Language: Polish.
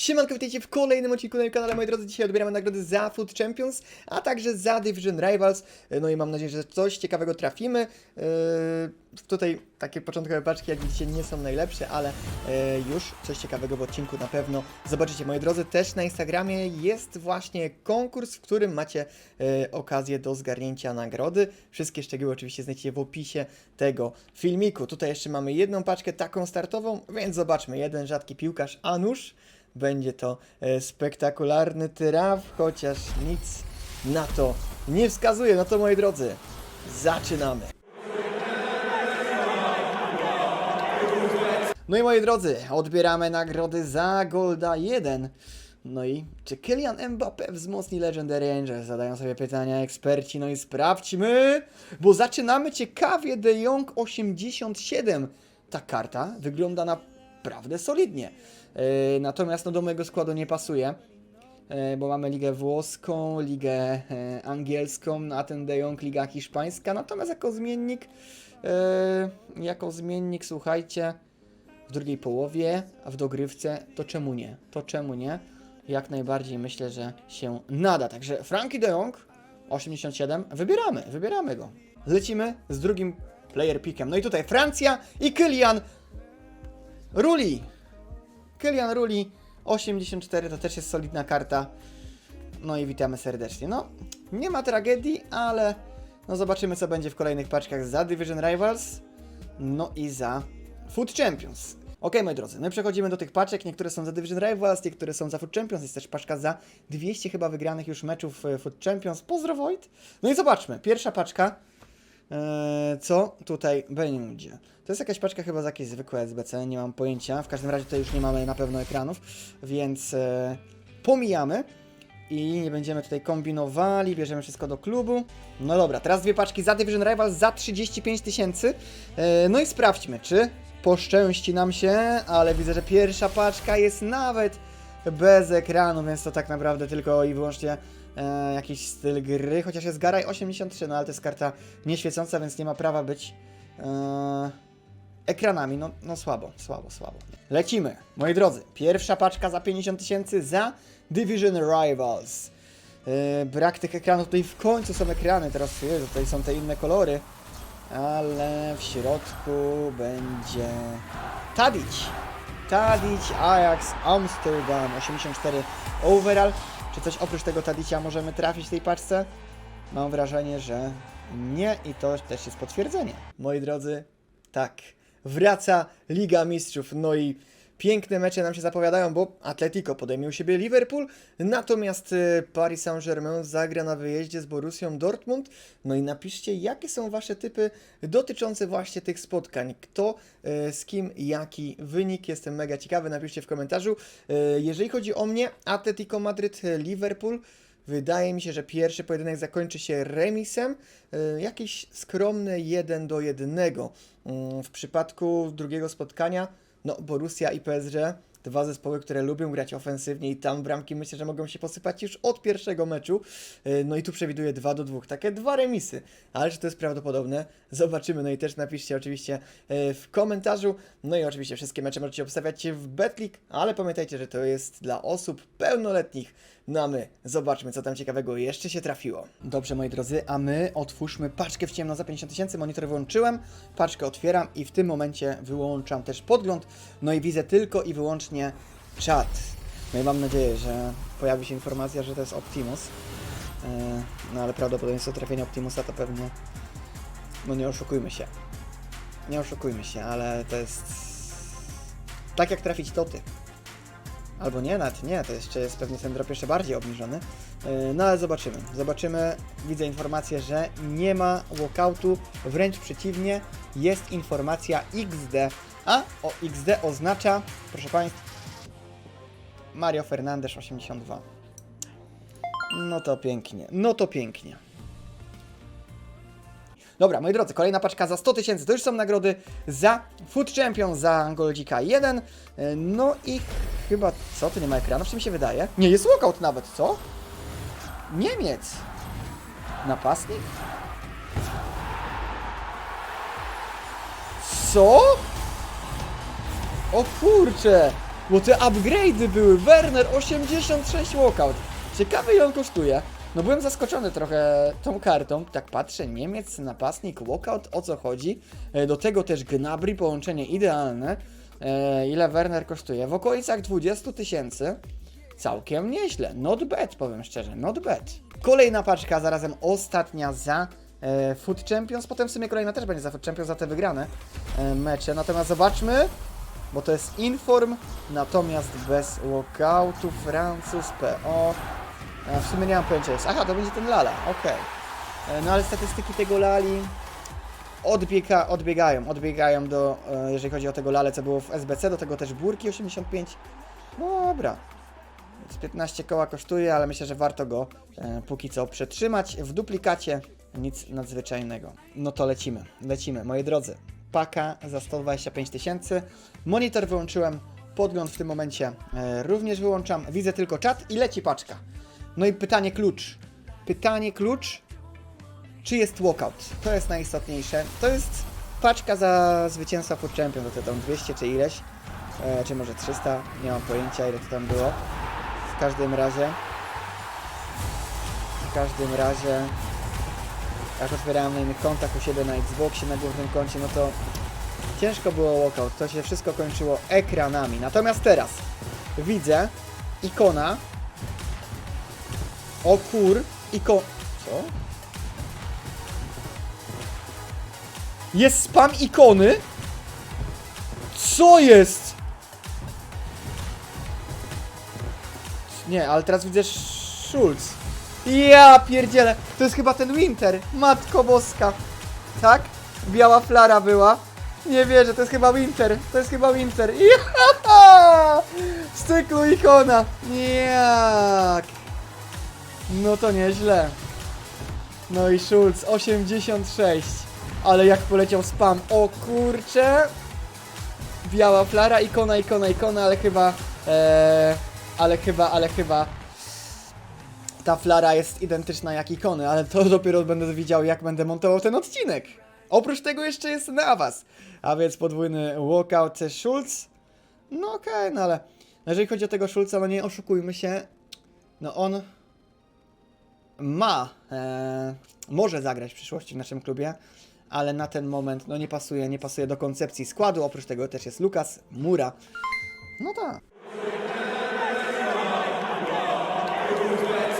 Siemanko, witajcie w kolejnym odcinku na moim kanale, moi drodzy. Dzisiaj odbieramy nagrody za Food Champions, a także za Division Rivals. No i mam nadzieję, że coś ciekawego trafimy. Yy, tutaj takie początkowe paczki, jak widzicie, nie są najlepsze, ale yy, już coś ciekawego w odcinku na pewno zobaczycie. Moi drodzy, też na Instagramie jest właśnie konkurs, w którym macie yy, okazję do zgarnięcia nagrody. Wszystkie szczegóły oczywiście znajdziecie w opisie tego filmiku. Tutaj jeszcze mamy jedną paczkę taką startową, więc zobaczmy. Jeden rzadki piłkarz, a nuż będzie to e, spektakularny traf, chociaż nic na to nie wskazuje. No to moi drodzy, zaczynamy. No i moi drodzy, odbieramy nagrody za Golda 1. No i czy Kylian Mbappé wzmocni Legendary Angels? Zadają sobie pytania eksperci, no i sprawdźmy, bo zaczynamy ciekawie De Jong 87. Ta karta wygląda naprawdę solidnie. Yy, natomiast no, do mojego składu nie pasuje, yy, bo mamy ligę włoską, ligę yy, angielską, a ten De Jong liga hiszpańska. Natomiast jako zmiennik, jako zmiennik, słuchajcie, w drugiej połowie, a w dogrywce, to czemu nie? To czemu nie? Jak najbardziej myślę, że się nada. Także Frankie de Jong, 87, wybieramy, wybieramy go. Lecimy z drugim player pickiem. No i tutaj Francja i Kylian Ruli. Kylian Ruli, 84, to też jest solidna karta. No i witamy serdecznie. No, nie ma tragedii, ale no zobaczymy, co będzie w kolejnych paczkach za Division Rivals, no i za Food Champions. Ok, moi drodzy, my przechodzimy do tych paczek. Niektóre są za Division Rivals, niektóre są za Food Champions. Jest też paczka za 200 chyba wygranych już meczów e, Food Champions. Pozdro Wojt. No i zobaczmy. Pierwsza paczka. Eee, co tutaj będzie? To jest jakaś paczka chyba za jakieś zwykłe SBC, nie mam pojęcia. W każdym razie tutaj już nie mamy na pewno ekranów, więc e, pomijamy i nie będziemy tutaj kombinowali, bierzemy wszystko do klubu. No dobra, teraz dwie paczki za Division Rivals za 35 tysięcy. E, no i sprawdźmy, czy poszczęści nam się, ale widzę, że pierwsza paczka jest nawet bez ekranu, więc to tak naprawdę tylko i wyłącznie e, jakiś styl gry, chociaż jest Garaj 83, no ale to jest karta nieświecąca, więc nie ma prawa być e, ekranami. No, no słabo, słabo, słabo. Lecimy, moi drodzy. Pierwsza paczka za 50 tysięcy za Division Rivals. E, brak tych ekranów, tutaj w końcu są ekrany, teraz Jezu, tutaj są te inne kolory, ale w środku będzie Tadic. Tadic, Ajax, Amsterdam, 84 overall. Czy coś oprócz tego Tadicia możemy trafić w tej paczce? Mam wrażenie, że nie i to też jest potwierdzenie. Moi drodzy, tak, wraca Liga Mistrzów, no i piękne mecze nam się zapowiadają, bo Atletico podejmie u siebie Liverpool, natomiast y, Paris Saint-Germain zagra na wyjeździe z Borussią Dortmund. No i napiszcie, jakie są Wasze typy dotyczące właśnie tych spotkań. Kto y, z kim, jaki wynik. Jestem mega ciekawy, napiszcie w komentarzu. Y, Jeżeli chodzi o mnie, Atletico Madryt, Liverpool, Wydaje mi się, że pierwszy pojedynek zakończy się remisem, y, jakieś skromne 1 do 1. Mm, W przypadku drugiego spotkania, no Borussia i PSG, dwa zespoły, które lubią grać ofensywnie i tam bramki myślę, że mogą się posypać już od pierwszego meczu. Y, No i tu przewiduję 2 do 2, takie dwa remisy, ale czy to jest prawdopodobne? Zobaczymy, no i też napiszcie oczywiście y, w komentarzu. No i oczywiście wszystkie mecze możecie obstawiać w Betclick, ale pamiętajcie, że to jest dla osób pełnoletnich. No a my zobaczmy, co tam ciekawego jeszcze się trafiło. Dobrze, moi drodzy, a my otwórzmy paczkę w ciemno za 50 tysięcy. Monitor wyłączyłem, paczkę otwieram i w tym momencie wyłączam też podgląd. No i widzę tylko i wyłącznie czat. No i mam nadzieję, że pojawi się informacja, że to jest Optimus. Yy, No ale prawdopodobieństwo trafienia Optimusa to pewnie... No nie oszukujmy się. Nie oszukujmy się, ale to jest... Tak jak trafić toty. Albo nie, nawet nie, to jeszcze jest pewnie ten drop jeszcze bardziej obniżony. Yy, No ale zobaczymy. Zobaczymy. Widzę informację, że nie ma walkoutu, wręcz przeciwnie, jest informacja XD. A o XD oznacza, proszę Państwa, Mario Fernandes 82. No to pięknie, no to pięknie. Dobra, moi drodzy, kolejna paczka za 100 tysięcy. To już są nagrody za Food Champion, za Goldzika 1. E, No i chyba, co, tu nie ma ekranu, czy się wydaje? Nie, jest walkout nawet, co? Niemiec. Napastnik? Co? O kurcze! Bo te upgrade'y były. Werner 86 walkout. Ciekawy ile on kosztuje. No byłem zaskoczony trochę tą kartą. Tak patrzę, Niemiec, napastnik, walkout, o co chodzi? E, Do tego też Gnabry, połączenie idealne. E, Ile Werner kosztuje? W okolicach 20 tysięcy. Całkiem nieźle. Not bad, powiem szczerze. Not bad. Kolejna paczka, zarazem ostatnia za e, Food Champions. Potem w sumie kolejna też będzie za Food Champions, za te wygrane mecze. Natomiast zobaczmy, bo to jest Inform, natomiast bez walkoutu. Francuz, PO. E, w sumie nie mam pojęcia jest. Aha, to będzie ten Lala, okej. E, No ale statystyki tego Lali odbiega, odbiegają, odbiegają do, e, jeżeli chodzi o tego Lale, co było w SBC, do tego też Burki 85. No dobra. Z 15 koła kosztuje, ale myślę, że warto go e, póki co przetrzymać. W duplikacie nic nadzwyczajnego. No to lecimy, lecimy. Moi drodzy, paka za 125 tysięcy. Monitor wyłączyłem, podgląd w tym momencie e, również wyłączam. Widzę tylko czat i leci paczka. No i pytanie klucz. Pytanie klucz, czy jest walkout? To jest najistotniejsze. To jest paczka za zwycięstwa Food Champion, to tam 200 czy ileś, e, czy może 300, nie mam pojęcia ile to tam było. W każdym razie, w każdym razie, jak otwierałem na innych kontach u siebie na Xboxie, na głównym koncie, no to ciężko było walkout, to się wszystko kończyło ekranami. Natomiast teraz widzę ikona, o kur, iko... Co? Jest spam ikony? Co jest? Nie, ale teraz widzę Schulz. Ja pierdzielę. To jest chyba ten Winter. Matko boska. Tak? Biała flara była. Nie wierzę, to jest chyba Winter. To jest chyba Winter. Ja! Z cyklu ikona. Jak? No to nieźle. No i Schulz 86. Ale jak poleciał spam. O kurcze. Biała flara, ikona, ikona, ikona, ale chyba. E, ale chyba, ale chyba. Ta flara jest identyczna jak ikony, ale to dopiero będę widział, jak będę montował ten odcinek. Oprócz tego jeszcze jest na was. A więc podwójny walkout Schulz. No okej, no ale jeżeli chodzi o tego Schulza, no nie oszukujmy się. No on ma, e, może zagrać w przyszłości w naszym klubie, ale na ten moment no nie pasuje, nie pasuje do koncepcji składu. Oprócz tego też jest Lukas Mura. No tak.